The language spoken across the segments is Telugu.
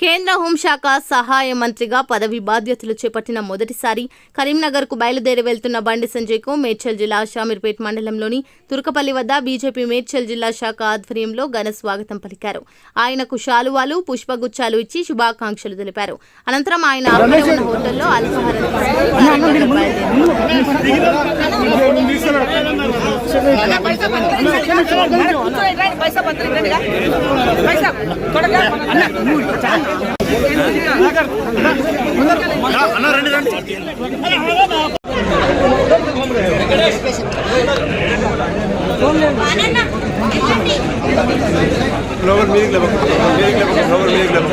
కేంద్ర హోంశాఖ సహాయ మంత్రిగా పదవి బాధ్యతలు చేపట్టిన మొదటిసారి కరీంనగర్కు బయలుదేరి వెళ్తున్న బండి సంజయ్కు మేడ్చల్ జిల్లా షామీర్పేట్ మండలంలోని తుర్కపల్లి వద్ద బీజేపీ మేడ్చల్ జిల్లా శాఖ ఆధ్వర్యంలో ఘన స్వాగతం పలికారు. ఆయనకు శాలువాలు పుష్పగుచ్చాలు ఇచ్చి శుభాకాంక్షలు తెలిపారు. అనంతరం ఆయన ఉన్న హోటల్లో అల్పాహారం తీసుకుని బయలుదేరారు. పైసా పత్రం రండిగా పైసా కొడగా ఫ్లవర్ మీదికి లేవకు మీదికి లేవకు ఫ్లవర్ మీదికి లేవకు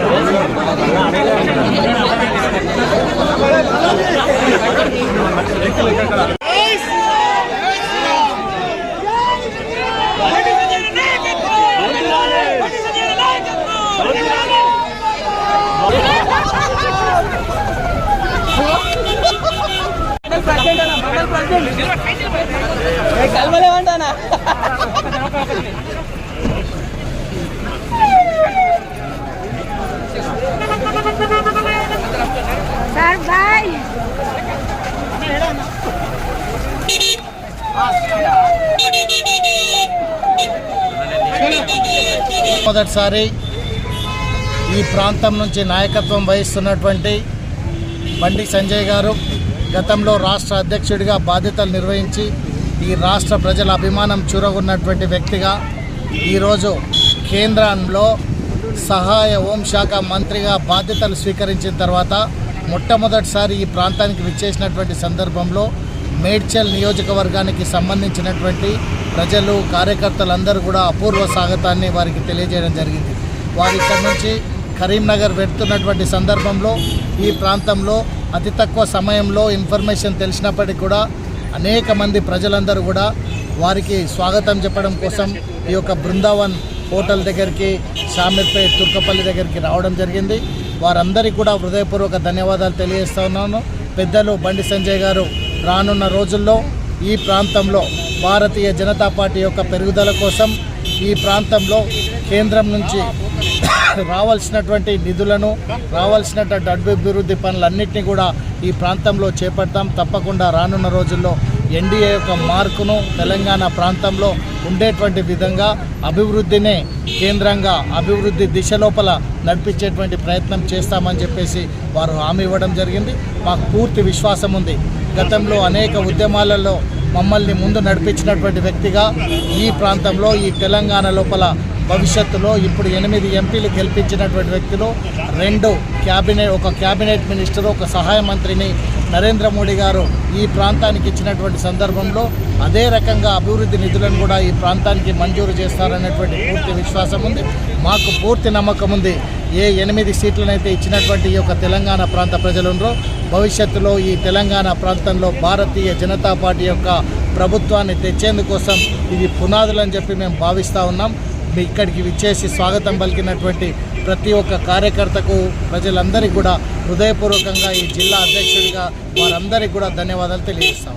కలవలేమంటానా? Sir bye. మొదటిసారి ఈ ప్రాంతం నుంచి నాయకత్వం వహిస్తున్నటువంటి బండి సంజయ్ గారు గతంలో రాష్ట్ర అధ్యక్షుడిగా బాధ్యతలు నిర్వహించి ఈ రాష్ట్ర ప్రజల అభిమానం చూరగొన్నటువంటి వ్యక్తిగా ఈరోజు కేంద్రంలో సహాయ హోంశాఖ మంత్రిగా బాధ్యతలు స్వీకరించిన తర్వాత మొట్టమొదటిసారి ఈ ప్రాంతానికి విచ్చేసినటువంటి సందర్భంలో మేడ్చల్ నియోజకవర్గానికి సంబంధించినటువంటి ప్రజలు కార్యకర్తలందరూ కూడా అపూర్వ స్వాగతాన్ని వారికి తెలియజేయడం జరిగింది. వారి ఇక్కడి నుంచి కరీంనగర్ పెడుతున్నటువంటి సందర్భంలో ఈ ప్రాంతంలో అతి తక్కువ సమయంలో ఇన్ఫర్మేషన్ తెలిసినప్పటికీ కూడా అనేక మంది ప్రజలందరూ కూడా వారికి స్వాగతం చెప్పడం కోసం ఈ యొక్క బృందావన్ హోటల్ దగ్గరికి షామీర్పేట్ తుర్కపల్లి దగ్గరికి రావడం జరిగింది. వారందరికీ కూడా హృదయపూర్వక ధన్యవాదాలు తెలియజేస్తా ఉన్నాను. పెద్దలు బండి సంజయ్ గారు రానున్న రోజుల్లో ఈ ప్రాంతంలో భారతీయ జనతా పార్టీ యొక్క పెరుగుదల కోసం ఈ ప్రాంతంలో కేంద్రం నుంచి రావాల్సినటువంటి నిధులను రావాల్సినటువంటి అభివృద్ధి పనులన్నింటినీ కూడా ఈ ప్రాంతంలో చేపడతాం. తప్పకుండా రానున్న రోజుల్లో ఎన్డీఏ యొక్క మార్కును తెలంగాణ ప్రాంతంలో ఉండేటువంటి విధంగా అభివృద్ధినే కేంద్రంగా అభివృద్ధి దిశ లోపల నడిపించేటువంటి ప్రయత్నం చేస్తామని చెప్పేసి వారు హామీ ఇవ్వడం జరిగింది. మాకు పూర్తి విశ్వాసం ఉంది. గతంలో అనేక ఉద్యమాలలో మమ్మల్ని ముందు నడిపించినటువంటి వ్యక్తిగా ఈ ప్రాంతంలో ఈ తెలంగాణ లోపల భవిష్యత్తులో ఇప్పుడు ఎనిమిది ఎంపీలు గెలిపించినటువంటి వ్యక్తులు రెండు క్యాబినెట్ ఒక క్యాబినెట్ మినిస్టర్ ఒక సహాయ మంత్రిని నరేంద్ర మోడీ గారు ఈ ప్రాంతానికి ఇచ్చినటువంటి సందర్భంలో అదే రకంగా అభివృద్ధి నిధులను కూడా ఈ ప్రాంతానికి మంజూరు చేస్తారనేటువంటి పూర్తి విశ్వాసం ఉంది. మాకు పూర్తి నమ్మకం ఉంది. ఏ ఎనిమిది సీట్లనైతే ఇచ్చినటువంటి ఈ యొక్క తెలంగాణ ప్రాంత ప్రజలుండ్రో భవిష్యత్తులో ఈ తెలంగాణ ప్రాంతంలో భారతీయ జనతా పార్టీ యొక్క ప్రభుత్వాన్ని తెచ్చేందుకోసం ఇది పునాదులని చెప్పి మేము భావిస్తూ ఉన్నాం. ఇక్కడికి విచ్చేసి స్వాగతం పలికినటువంటి ప్రతి ఒక్క కార్యకర్తకు ప్రజలందరికీ కూడా హృదయపూర్వకంగా ఈ జిల్లా అధ్యక్షుడిగా వారందరికీ కూడా ధన్యవాదాలు తెలియజేస్తాం.